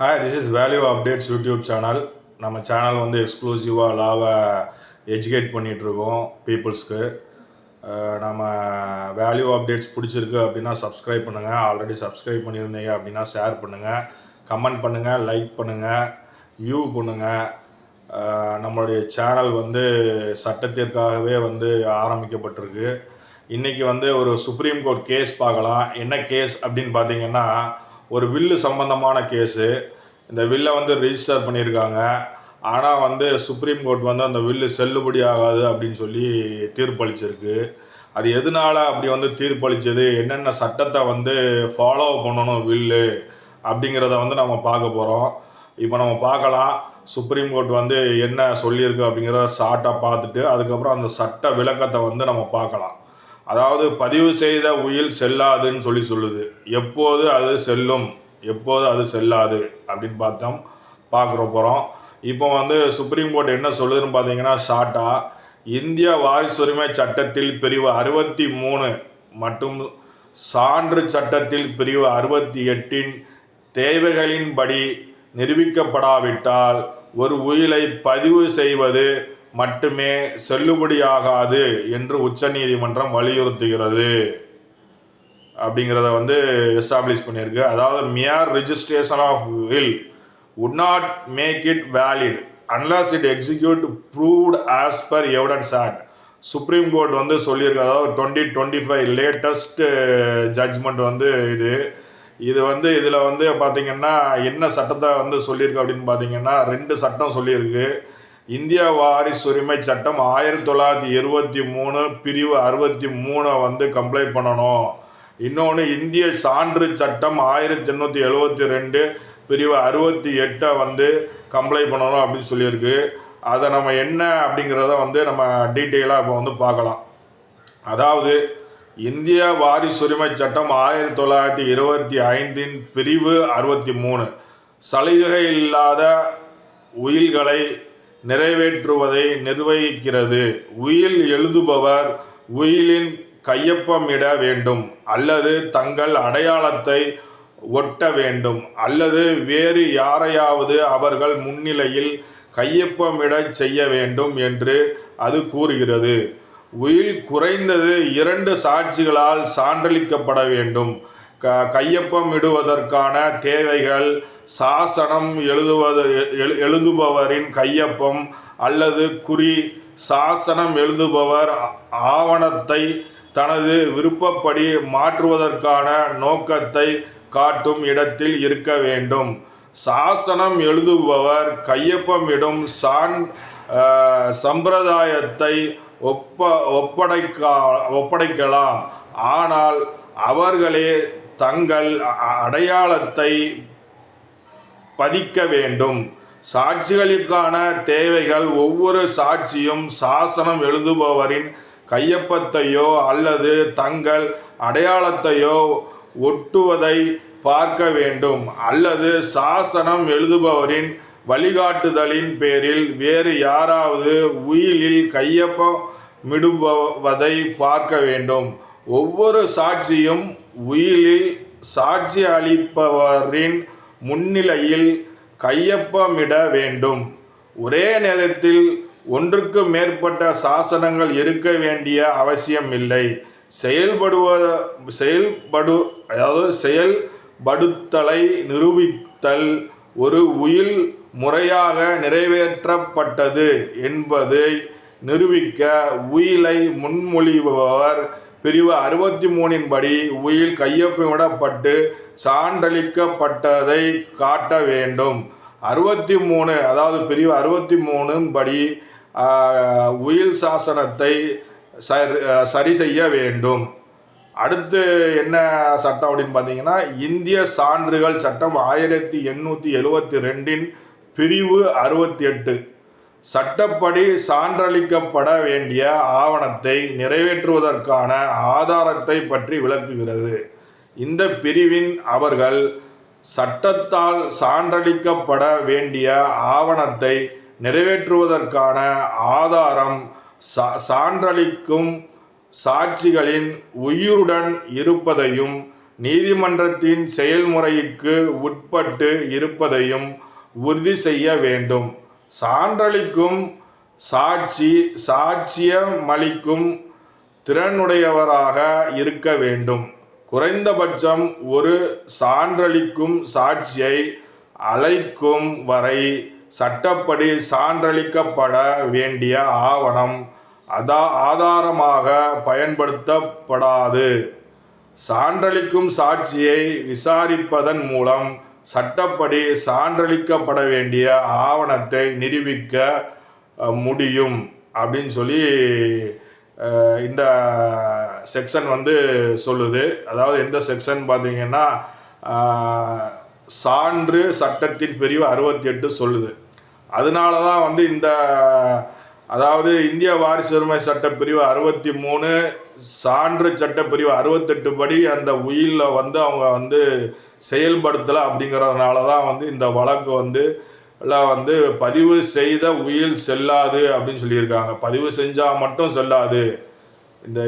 Hi this is value updates YouTube channel நம்ம channel வந்து எக்ஸ்க்ளூசிவாக லாவை எஜுகேட் பண்ணிகிட்ருக்கோம் பீப்புள்ஸ்க்கு நம்ம வேல்யூ அப்டேட்ஸ் பிடிச்சிருக்கு அப்படின்னா சப்ஸ்கிரைப் பண்ணுங்கள் ஆல்ரெடி சப்ஸ்கிரைப் பண்ணியிருந்தீங்க அப்படின்னா ஷேர் பண்ணுங்கள் கமெண்ட் பண்ணுங்கள் லைக் பண்ணுங்கள் வியூ பண்ணுங்கள் நம்மளுடைய சேனல் வந்து சட்டத்திற்காகவே வந்து ஆரம்பிக்கப்பட்டிருக்கு. இன்றைக்கி வந்து ஒரு சுப்ரீம் கோர்ட் கேஸ் பார்க்கலாம். என்ன கேஸ் அப்படின்னு பார்த்தீங்கன்னா ஒரு வில்லு சம்பந்தமான கேஸு. இந்த வில்லை வந்து ரிஜிஸ்டர் பண்ணியிருக்காங்க. ஆனால் வந்து சுப்ரீம் கோர்ட் வந்து அந்த வில்லு செல்லுபடி ஆகாது அப்படின்னு சொல்லி தீர்ப்பளிச்சிருக்கு. அது எதனால அப்படி வந்து தீர்ப்பளிச்சது? என்னென்ன சட்டத்தை வந்து ஃபாலோ பண்ணணும் வில்லு? அப்படிங்கிறத வந்து நம்ம பார்க்க போகிறோம் இப்போ நம்ம பார்க்கலாம். சுப்ரீம் கோர்ட் வந்து என்ன சொல்லியிருக்கு அப்படிங்கிறத ஷார்ட்டாக பார்த்துட்டு அதுக்கப்புறம் அந்த சட்ட விளக்கத்தை வந்து நம்ம பார்க்கலாம். அதாவது பதிவு செய்த உயில் செல்லாதுன்னு சொல்லி சொல்லுது. எப்போது அது செல்லும்? எப்போது அது செல்லாது? அப்படின்னு பார்த்தோம். பார்க்குற போகிறோம் இப்போ வந்து சுப்ரீம் கோர்ட் என்ன சொல்லுதுன்னு பார்த்தீங்கன்னா ஷார்ட்டாக இந்திய வாரிசுரிமை சட்டத்தில் பிரிவு அறுபத்தி மூணு மற்றும் சான்று சட்டத்தில் பிரிவு அறுபத்தி எட்டின் தேவைகளின்படி நிரூபிக்கப்படாவிட்டால் ஒரு உயிலை பதிவு செய்வது மட்டுமே செல்லுபடியாகாது என்று உச்சநீதிமன்றம் வலியுறுத்துகிறது. அப்படிங்கிறத வந்து எஸ்டாப்ளிஷ் பண்ணியிருக்கு. அதாவது mere registration of will would not make it valid unless it executed proved as per evidence act supreme court வந்து சொல்லியிருக்கு. அதாவது twenty twenty five latest judgment வந்து இது. இது வந்து இதில் வந்து பார்த்திங்கன்னா என்ன சட்டத்தை வந்து சொல்லியிருக்கு அப்படின்னு பார்த்தீங்கன்னா ரெண்டு சட்டம் சொல்லியிருக்கு. இந்திய வாரிசுரிமை சட்டம் ஆயிரத்தி தொள்ளாயிரத்தி இருபத்தி மூணு பிரிவு அறுபத்தி மூணை வந்து கம்ப்ளைண்ட் பண்ணணும். இன்னொன்று இந்திய சான்று சட்டம் ஆயிரத்தி எண்ணூற்றி எழுபத்தி ரெண்டு பிரிவு அறுபத்தி எட்டை வந்து கம்ப்ளைண்ட் பண்ணணும் அப்படின்னு சொல்லியிருக்கு. அதை நம்ம என்ன அப்படிங்கிறத வந்து நம்ம டீட்டெயிலாக இப்போ வந்து பார்க்கலாம். அதாவது இந்திய வாரிசுரிமை சட்டம் ஆயிரத்தி தொள்ளாயிரத்தி இருபத்தி ஐந்தின் பிரிவு அறுபத்தி மூணு. சலுகை இல்லாத உயில்களை நிறைவேற்றுவதை நிர்வகிக்கிறது. உயில் எழுதுபவர் உயிலின் கையொப்பமிட வேண்டும் அல்லது தங்கள் அடையாளத்தை ஒட்ட வேண்டும் அல்லது வேறு யாரையாவது அவர்கள் முன்னிலையில் கையொப்பமிடச் செய்ய வேண்டும் என்று அது கூறுகிறது. உயில் குறைந்தது இரண்டு சாட்சிகளால் சான்றளிக்கப்பட வேண்டும். க கையொப்பமிடுவதற்கான தேவைகள் சாசனம் எழுதுவது எழு எழுதுபவரின் கையொப்பம் அல்லது குறி. சாசனம் எழுதுபவர் ஆவணத்தை தனது விருப்பப்படி மாற்றுவதற்கான நோக்கத்தை காட்டும் இடத்தில் இருக்க வேண்டும். சாசனம் எழுதுபவர் கையொப்பமிடும் சான் சம்பிரதாயத்தை ஒப்ப ஒப்படைக்கா ஒப்படைக்கலாம். ஆனால் அவர்களே தங்கள் அடையாளத்தை பதிக்க வேண்டும். சாட்சிகளுக்கான தேவைகள் ஒவ்வொரு சாட்சியும் சாசனம் எழுதுபவரின் கையொப்பத்தையோ அல்லது தங்கள் அடையாளத்தையோ ஒட்டுவதை பார்க்க வேண்டும். அல்லது சாசனம் எழுதுபவரின் வழிகாட்டுதலின் பேரில் வேறு யாராவது உயிலில் கையொப்பமிடுபவதை பார்க்க வேண்டும். ஒவ்வொரு சாட்சியும் உயிலில் சாட்சி அளிப்பவரின் முன்னிலையில் கையொப்பமிட வேண்டும். ஒரே நேரத்தில் ஒன்றுக்கு மேற்பட்ட சாசனங்கள் இருக்க வேண்டிய அவசியம் இல்லை செயல்படுவ செயல்படு அதாவது செயல்படுத்தலை நிரூபித்தல் ஒரு உயில் முறையாக நிறைவேற்றப்பட்டது என்பதை நிரூபிக்க உயிலை முன்மொழிபவர் பிரிவு அறுபத்தி மூணின் படி உயில் கையொப்பமிடப்பட்டு சான்றளிக்கப்பட்டதை காட்ட வேண்டும். அறுபத்தி மூணு அதாவது பிரிவு அறுபத்தி மூணின் படி உயில் சாசனத்தை சரி சரி செய்ய வேண்டும். அடுத்து என்ன சட்டம் அப்படின்னு பார்த்தீங்கன்னா இந்திய சான்றுகள் சட்டம் ஆயிரத்தி எண்ணூற்றி எழுவத்தி ரெண்டின் பிரிவு அறுபத்தி எட்டு. சட்டப்படி சான்றளிக்கப்பட வேண்டிய ஆவணத்தை நிறைவேற்றுவதற்கான ஆதாரத்தை பற்றி விளக்குகிறது. இந்த பிரிவின் அவர்கள் சட்டத்தால் சான்றளிக்கப்பட வேண்டிய ஆவணத்தை நிறைவேற்றுவதற்கான ஆதாரம் சா சான்றளிக்கும் சாட்சிகளின் உயிருடன் இருப்பதையும் நீதிமன்றத்தின் செயல்முறைக்கு உட்பட்டு இருப்பதையும் உறுதி செய்ய வேண்டும். சான்றளிக்கும் சாட்சி சாட்சியமளிக்கும் திறனுடையவராக இருக்க வேண்டும். குறைந்தபட்சம் ஒரு சான்றளிக்கும் சாட்சியை அழைக்கும் வரை சட்டப்படி சான்றளிக்கப்பட வேண்டிய ஆவணம் அதா ஆதாரமாக பயன்படுத்தப்படாது. சான்றளிக்கும் சாட்சியை விசாரிப்பதன் மூலம் சட்டப்படி சான்றளிக்கப்பட வேண்டிய ஆவணத்தை நிரூபிக்க முடியும் அப்படின்னு சொல்லி இந்த செக்ஷன் வந்து சொல்லுது. அதாவது எந்த செக்ஷன் பார்த்தீங்கன்னா சான்று சட்டத்தின் பிரிவு அறுபத்தி எட்டு சொல்லுது. அதனால தான் வந்து இந்த அதாவது இந்திய வாரிசு உரிமை சட்டப்பிரிவு அறுபத்தி மூணு சான்று சட்டப்பிரிவு அறுபத்தெட்டு படி அந்த உயிலில் வந்து அவங்க வந்து செயல்படுத்தலை அப்படிங்கிறதுனால தான் வந்து இந்த வழக்கு வந்து எல்லாம் வந்து பதிவு செய்த உயில் செல்லாது அப்படின்னு சொல்லியிருக்காங்க. பதிவு செஞ்சால் மட்டும் செல்லாது. இந்த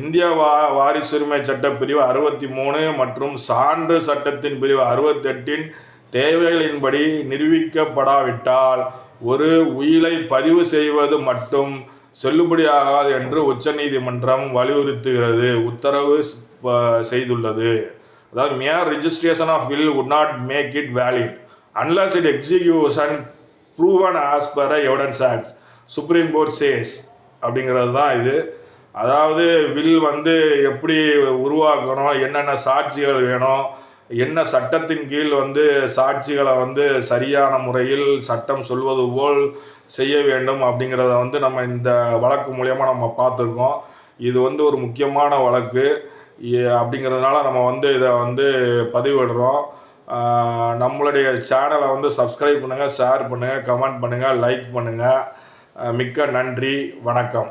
இந்திய வா வாரிசுரிமை சட்டப்பிரிவு அறுபத்தி மூணு மற்றும் சான்று சட்டத்தின் பிரிவு அறுபத்தெட்டின் தேவைகளின்படி நிரூபிக்கப்படாவிட்டால் ஒரு உயிலை பதிவு செய்வது மட்டும் செல்லுபடியாகாது என்று உச்சநீதிமன்றம் வலியுறுத்துகிறது. உத்தரவு செய்துள்ளது. அதாவது mere registration of will would not make it valid unless it execution proven as per evidence act supreme court says அப்படிங்கிறது தான் இது. அதாவது வில் வந்து எப்படி உருவாக்கணும் என்னென்ன சாட்சிகள் வேணும் என்ன சட்டத்தின் கீழ் வந்து சாட்சிகளை வந்து சரியான முறையில் சட்டம் சொல்வது போல் செய்ய வேண்டும் அப்படிங்கிறத வந்து நம்ம இந்த வழக்கு மூலயமா நம்ம பார்த்துருக்கோம். இது வந்து ஒரு முக்கியமான வழக்கு. அப்படிங்கிறதுனால நம்ம வந்து இதை வந்து பதிவிடுறோம். நம்மளுடைய சேனலை வந்து சப்ஸ்கிரைப் பண்ணுங்கள் ஷேர் பண்ணுங்கள் கமெண்ட் பண்ணுங்கள் லைக் பண்ணுங்கள் மிக்க நன்றி. வணக்கம்.